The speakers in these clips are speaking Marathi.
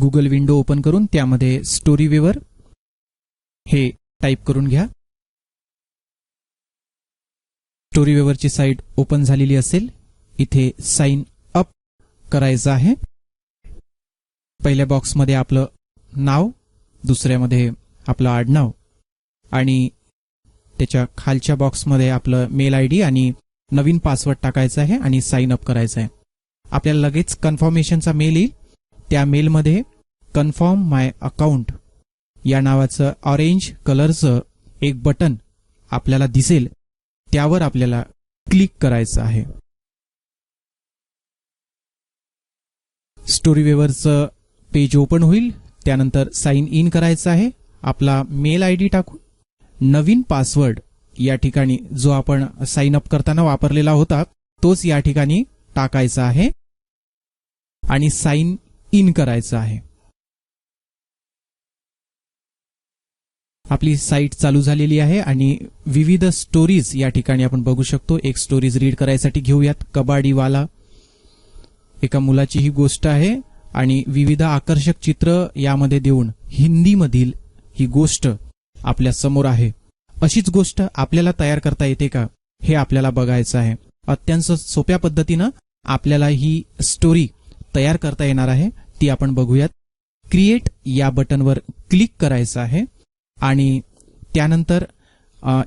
गुगल विंडो ओपन करून त्यामध्ये स्टोरी वेवर हे टाईप करून घ्या. स्टोरी वेवरची साईट ओपन झालेली असेल. इथे साइन अप करायचं आहे. पहिल्या बॉक्समध्ये आपलं नाव दुसऱ्यामध्ये आपलं आडनाव आणि त्याच्या खालच्या बॉक्समध्ये आपलं मेल आय डी आणि नवीन पासवर्ड टाकायचा आहे आणि साइन अप करायचं आहे. आपल्याला लगेच कन्फर्मेशनचा मेल येईल. त्या मेलमध्ये कन्फर्म माय अकाउंट. या नावाचं ऑरेंज कलरचं एक बटन आपल्याला दिसेल त्यावर आपल्याला क्लिक करायचं आहे. स्टोरी वेवरचं पेज ओपन होईल त्यानंतर साइन इन करायचं आहे आपला मेल आय डी टाकून. नवीन पासवर्ड या ठिकाणी जो आपण साइन अप करताना वापरलेला होता तोच या ठिकाणी टाकायचा आहे. आणि साइन इन करायचं आहे. आपली साईट चालू झालेली आहे आणि विविध स्टोरीज या ठिकाणी आपण बघू शकतो. एक स्टोरीज रीड करायसाठी घेऊयात. कबाडीवाला एका मुलाची ही गोष्ट आहे आणि विविध आकर्षक चित्र यामध्ये देऊन हिंदीमधील ही गोष्ट आपल्यासमोर आहे. अशीच गोष्ट आपल्याला तयार करता येते का? हे आपल्याला बघायचं आहे. अत्यंत सोप्या पद्धतीनं आपल्याला ही स्टोरी तयार करता येणार आहे ती आपण बघूयात. क्रिएट या बटनवर क्लिक करायचं आहे आणि त्यानंतर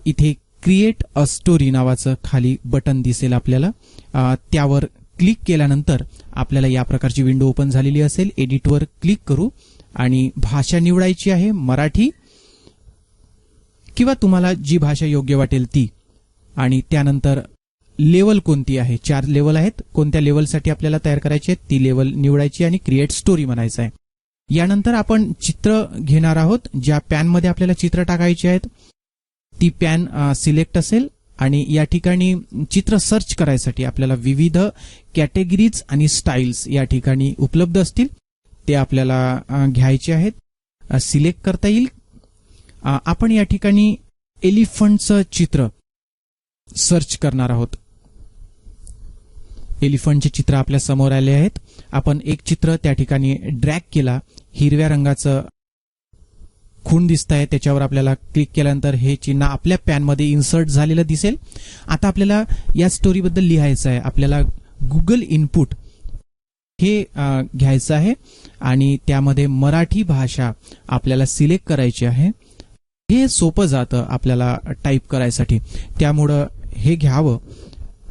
इथे क्रिएट अ स्टोरी नावाचं खाली बटन दिसेल आपल्याला. त्यावर क्लिक केल्यानंतर आपल्याला या प्रकारची विंडो ओपन झालेली असेल. एडिटवर क्लिक करू आणि भाषा निवडायची आहे मराठी. किंवा तुम्हाला जी भाषा योग्य वाटेल ती. आणि त्यानंतर लेवल कोणती आहे? चार लेवल आहेत. कोणत्या लेवलसाठी आपल्याला तयार करायची आहे ती लेवल निवडायची आणि क्रिएट स्टोरी म्हणायचं आहे. यानंतर आपण चित्र घेणार आहोत. ज्या पॅनमध्ये आपल्याला चित्र टाकायची आहेत ती पॅन सिलेक्ट असेल आणि या ठिकाणी चित्र सर्च करायसाठी आपल्याला विविध कॅटेगरीज आणि स्टाईल्स या ठिकाणी उपलब्ध असतील. ते आपल्याला घ्यायचे आहेत. सिलेक्ट करता येईल. आपण या ठिकाणी एलिफंटचं चित्र सर्च करणार आहोत. एलिफंटचे चित्र आपल्यासमोर आले आहेत. आपण एक चित्र त्या ठिकाणी ड्रॅग केला. हिरव्या रंगाचं खून दिसत आहे. त्याच्यावर आपल्याला क्लिक केल्यानंतर हे चिन्ह आपल्या पॅनमध्ये इन्सर्ट झालेलं दिसेल. आता आपल्याला या स्टोरीबद्दल लिहायचं आहे. आपल्याला गुगल इनपुट हे घ्यायचं आहे. आणि त्यामध्ये मराठी भाषा आपल्याला सिलेक्ट करायची आहे. हे सोपं जातं आपल्याला टाईप करायसाठी. त्यामुळं हे घ्यावं.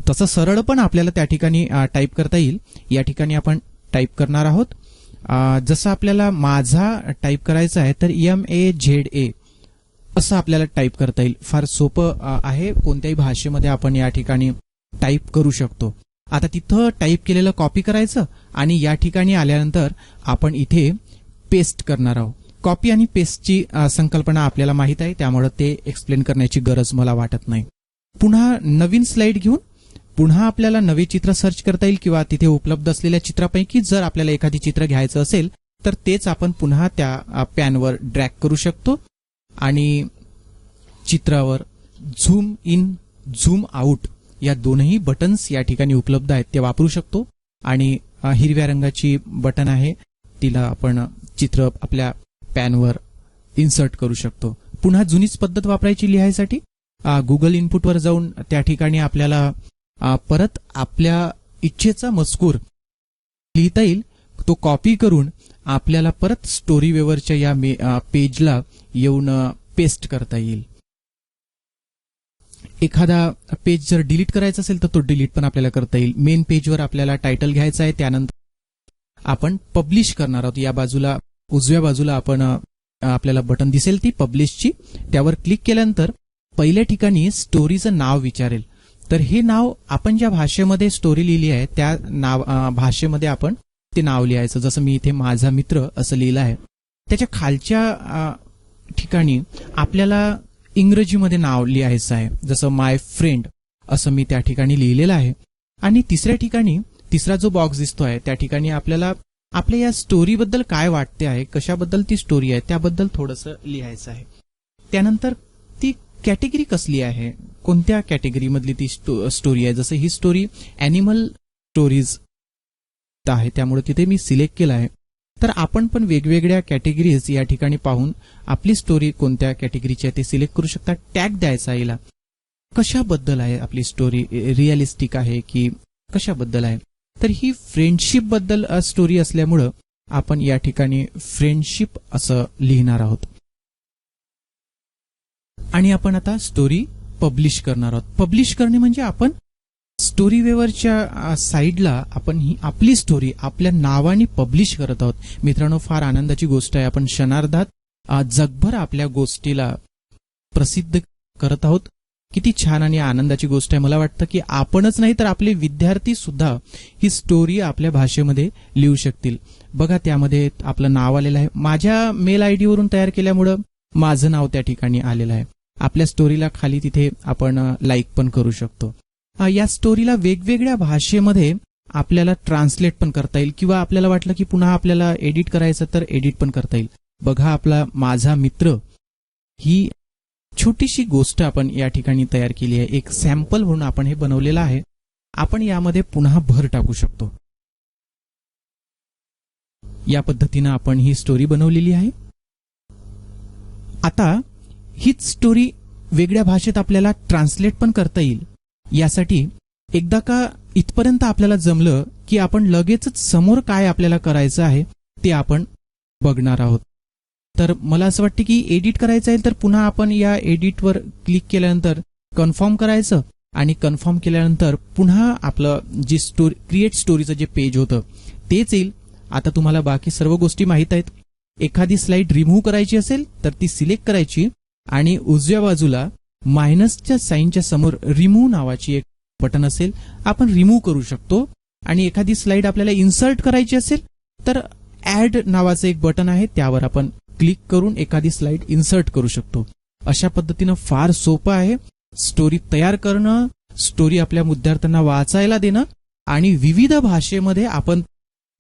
तसं सरळ पण आपल्याला त्या ठिकाणी टाईप करता येईल. या ठिकाणी आपण टाईप करणार आहोत. जसं आपल्याला माझा टाईप करायचा आहे तर एम ए झेड ए असं आपल्याला टाईप करता येईल. फार सोपं आहे. कोणत्याही भाषेमध्ये आपण या ठिकाणी टाईप करू शकतो. आता तिथं टाईप केलेलं कॉपी करायचं आणि या ठिकाणी आल्यानंतर आपण इथे पेस्ट करणार आहोत. कॉपी आणि पेस्टची संकल्पना आपल्याला माहीत आहे. त्यामुळे ते एक्सप्लेन करण्याची गरज मला वाटत नाही. पुन्हा नवीन स्लाइड घेऊन पुन्हा आपल्याला नवे चित्र सर्च करता येईल किंवा तिथे उपलब्ध असलेल्या चित्रापैकी जर आपल्याला एखादी चित्र घ्यायचं असेल तर तेच आपण पुन्हा त्या पॅनवर ड्रॅग करू शकतो. आणि चित्रावर झूम इन झूम आउट या दोनही बटन्स या ठिकाणी उपलब्ध आहेत ते वापरू शकतो. आणि हिरव्या रंगाची बटन आहे तिला आपण चित्र आपल्या पॅनवर इन्सर्ट करू शकतो. पुन्हा जुनीच पद्धत वापरायची लिहायसाठी गुगल इनपुटवर जाऊन त्या ठिकाणी आपल्याला परत आपल्या इच्छेचा मजकूर लिहिता येईल. तो कॉपी करून आपल्याला परत स्टोरी वेवरच्या या मे- पेजला येऊन पेस्ट करता येईल. एखादा पेज जर डिलीट करायचा असेल तर तो डिलीट पण आपल्याला करता येईल. मेन पेजवर आपल्याला टायटल घ्यायचा आहे त्यानंतर आपण पब्लिश करणार आहोत. या बाजूला उजव्या बाजूला आपण आपल्याला बटन दिसेल ती पब्लिशची त्यावर क्लिक केल्यानंतर पहिल्या ठिकाणी स्टोरीचं नाव विचारेल. तर हे नाव आपण ज्या भाषेमध्ये स्टोरी लिहिली आहे त्या नाव भाषेमध्ये आपण ते नाव लिहायचं. जसं मी इथे माझा मित्र असं लिहिलं आहे. त्याच्या खालच्या ठिकाणी आपल्याला इंग्रजीमध्ये नाव लिहायचं आहे. जसं माय फ्रेंड असं मी त्या ठिकाणी लिहिलेलं आहे. आणि तिसऱ्या ठिकाणी तिसरा जो बॉक्स दिसतो आहे त्या ठिकाणी आपल्याला आपल्या या स्टोरीबद्दल काय वाटते आहे कशाबद्दल ती स्टोरी आहे त्याबद्दल थोडंसं लिहायचं आहे. त्यानंतर ती कॅटेगरी कसली आहे? कोणत्या कॅटेगरीमधली ती स्टो- स्टोरी आहे? जसं ही स्टोरी अॅनिमल स्टोरीज आहे त्यामुळे तिथे मी सिलेक्ट केलं आहे. तर आपण पण वेगवेगळ्या कॅटेगरीज या ठिकाणी पाहून आपली स्टोरी कोणत्या कॅटेगरीची आहे ते सिलेक्ट करू शकता. टॅग द्यायचा हिला. कशाबद्दल आहे आपली स्टोरी रिअलिस्टिक आहे की कशाबद्दल आहे? तर ही फ्रेंडशिपबद्दल स्टोरी असल्यामुळं आपण या ठिकाणी फ्रेंडशिप असं लिहिणार आहोत. आणि आपण आता स्टोरी पब्लिश करणार आहोत. पब्लिश करणे म्हणजे आपण स्टोरी वेवरच्या साईडला आपण ही आपली स्टोरी आपल्या नावाने पब्लिश करत आहोत. मित्रांनो फार आनंदाची गोष्ट आहे. आपण क्षणार्धात जगभर आपल्या गोष्टीला प्रसिद्ध करत आहोत. किती छान आणि आनंदाची गोष्ट आहे. मला वाटतं की आपणच नाही तर आपले विद्यार्थी सुद्धा ही स्टोरी आपल्या भाषेमध्ये लिहू शकतील. बघा त्यामध्ये आपलं नाव आलेलं आहे. माझ्या मेल आय वरून तयार केल्यामुळं माझं नाव त्या ठिकाणी आलेलं आहे. आपल्या स्टोरीला खाली तिथे आपण लाईक पण करू शकतो. या स्टोरीला वेगवेगळ्या भाषेमध्ये आपल्याला ट्रान्सलेट पण करता येईल किंवा आपल्याला वाटलं की पुन्हा आपल्याला एडिट करायचं तर एडिट पण करता येईल. बघा आपला माझा मित्र ही छोटीशी गोष्ट आपण या ठिकाणी तयार केली आहे. एक सॅम्पल म्हणून आपण हे बनवलेलं आहे. आपण यामध्ये पुन्हा भर टाकू शकतो. या पद्धतीनं आपण ही स्टोरी बनवलेली आहे. आता हीच स्टोरी वेगळ्या भाषेत आपल्याला ट्रान्सलेट पण करता येईल. यासाठी एकदा का इथपर्यंत आपल्याला जमलं की आपण लगेचच समोर काय आपल्याला करायचं आहे ते आपण बघणार आहोत. तर मला असं वाटतं की एडिट करायचं आहे तर पुन्हा आपण या एडिटवर क्लिक केल्यानंतर कन्फर्म करायचं आणि कन्फर्म केल्यानंतर पुन्हा आपलं जी स्टोरी क्रिएट स्टोरीचं जे पेज होतं तेच येईल. आता तुम्हाला बाकी सर्व गोष्टी माहीत आहेत. एखादी स्लाईड रिमूव्ह करायची असेल तर ती सिलेक्ट करायची. आणि उजव्या बाजूला मायनसच्या साईनच्या समोर रिमूव्ह नावाची एक बटन असेल. आपण रिमूव्ह करू शकतो. आणि एखादी स्लाइड आपल्याला इन्सर्ट करायची असेल तर ऍड नावाचं एक बटन आहे. त्यावर आपण क्लिक करून एखादी स्लाइड इन्सर्ट करू शकतो. अशा पद्धतीनं फार सोपं आहे. स्टोरी तयार करणं स्टोरी आपल्या विद्यार्थ्यांना वाचायला देणं आणि विविध भाषेमध्ये आपण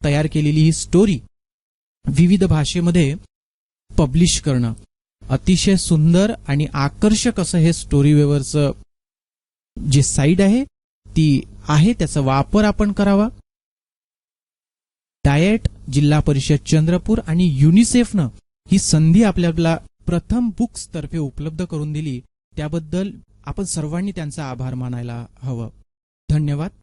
तयार केलेली ही स्टोरी विविध भाषेमध्ये पब्लिश करणं. अतिशय सुंदर आणि आकर्षक असं हे स्टोरी वेवरचं जे साईड आहे ती आहे त्याचा वापर आपण करावा. डायट जिल्हा परिषद चंद्रपूर आणि युनिसेफनं ही संधी आपल्याला प्रथम बुक्स तर्फे उपलब्ध करून दिली. त्याबद्दल आपण सर्वांनी त्यांचा आभार मानायला हवं. धन्यवाद.